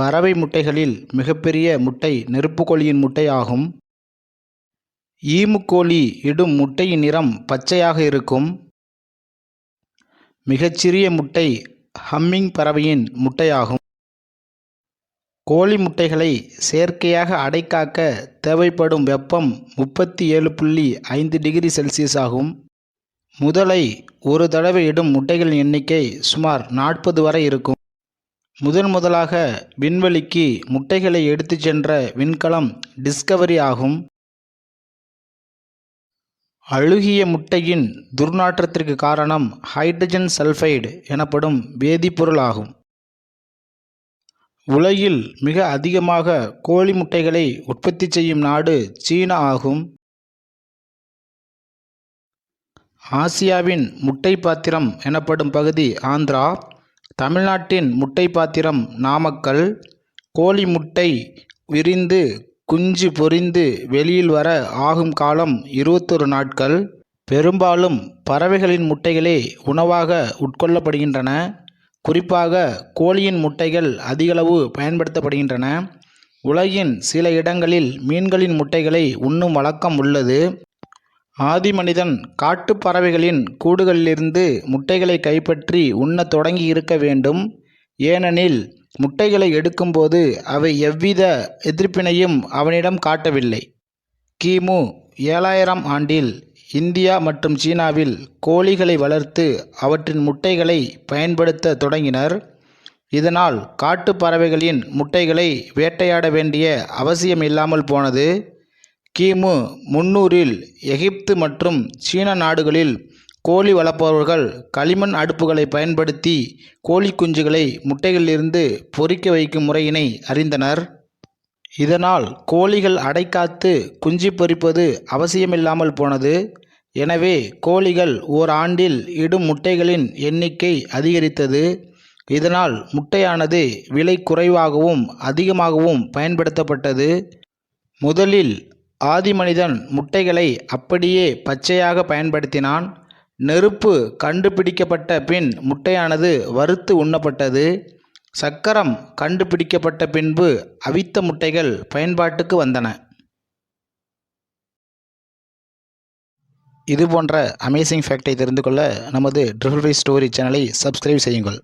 பறவை முட்டைகளில் மிகப்பெரிய முட்டை நெருப்புக்கோழியின் முட்டை ஆகும் ஈமுக்கோழி இடும் முட்டையின் நிறம் பச்சையாக இருக்கும். மிகச்சிறிய முட்டை ஹம்மிங் பறவையின் முட்டையாகும். கோழி முட்டைகளை செயற்கையாக அடைக்காக்க தேவைப்படும் வெப்பம் முப்பத்தி ஏழு புள்ளி ஐந்து டிகிரி செல்சியஸ் ஆகும். முதலை ஒரு தடவை இடும் முட்டைகளின் எண்ணிக்கை சுமார் நாற்பது வரை இருக்கும். முதன் முதலாக விண்வெளிக்கு முட்டைகளை எடுத்துச் சென்ற விண்கலம் டிஸ்கவரி ஆகும். அழுகிய முட்டையின் துர்நாற்றத்திற்கு காரணம் ஹைட்ரஜன் சல்ஃபைடு எனப்படும் வேதிப்பொருள் ஆகும். உலகில் மிக அதிகமாக கோழி முட்டைகளை உற்பத்தி செய்யும் நாடு சீனா ஆகும். ஆசியாவின் முட்டை பாத்திரம் எனப்படும் பகுதி ஆந்திரா. தமிழ்நாட்டின் முட்டை பாத்திரம் நாமக்கல் கோழி முட்டை விரிந்து குஞ்சு பொரிந்து வெளியில் வர ஆகும் காலம் இருபத்தொரு நாட்கள். பெரும்பாலும் பறவைகளின் முட்டைகளே உணவாக உட்கொள்ளப்படுகின்றன. குறிப்பாக கோழியின் முட்டைகள் அதிகளவு பயன்படுத்தப்படுகின்றன. உலகின் சில இடங்களில் மீன்களின் முட்டைகளை உண்ணும் வழக்கம் உள்ளது. ஆதிமனிதன் காட்டுப் பறவைகளின் கூடுகளிலிருந்து முட்டைகளை கைப்பற்றி உண்ணத் தொடங்கி இருக்க வேண்டும். ஏனெனில் முட்டைகளை எடுக்கும்போது அவை எவ்வித எதிர்ப்பினையும் அவனிடம் காட்டவில்லை. கிமு ஏழாயிரம் ஆண்டில் இந்தியா மற்றும் சீனாவில் கோழிகளை வளர்த்து அவற்றின் முட்டைகளை பயன்படுத்த தொடங்கினர். இதனால் காட்டுப் பறவைகளின் முட்டைகளை வேட்டையாட வேண்டிய அவசியம் இல்லாமல் போனது. கிமு முன்னூறில் எகிப்து மற்றும் சீன நாடுகளில் கோழி வளர்ப்பவர்கள் களிமண் அடுப்புகளை பயன்படுத்தி கோழி குஞ்சுகளை முட்டைகளிலிருந்து பொரிக்க வைக்கும் முறையினை அறிந்தனர். இதனால் கோழிகள் அடைக்காத்து குஞ்சு பொரிப்பது அவசியமில்லாமல் போனது. எனவே கோழிகள் ஓர் ஆண்டில் இடும் முட்டைகளின் எண்ணிக்கை அதிகரித்தது. இதனால் முட்டையானது விலை குறைவாகவும் அதிகமாகவும் பயன்படுத்தப்பட்டது. முதலில் ஆதிமனிதன் முட்டைகளை அப்படியே பச்சையாக பயன்படுத்தினான். நெருப்பு கண்டுபிடிக்கப்பட்ட பின் முட்டையானது வறுத்து உண்ணப்பட்டது. சக்கரம் கண்டுபிடிக்கப்பட்ட பின்பு அவித்த முட்டைகள் பயன்பாட்டுக்கு வந்தன. இது போன்ற அமேசிங் ஃபேக்டை தெரிந்து கொள்ள நமது ட்ரிபிள் ஸ்டோரி சேனலை சப்ஸ்கிரைப் செய்யுங்கள்.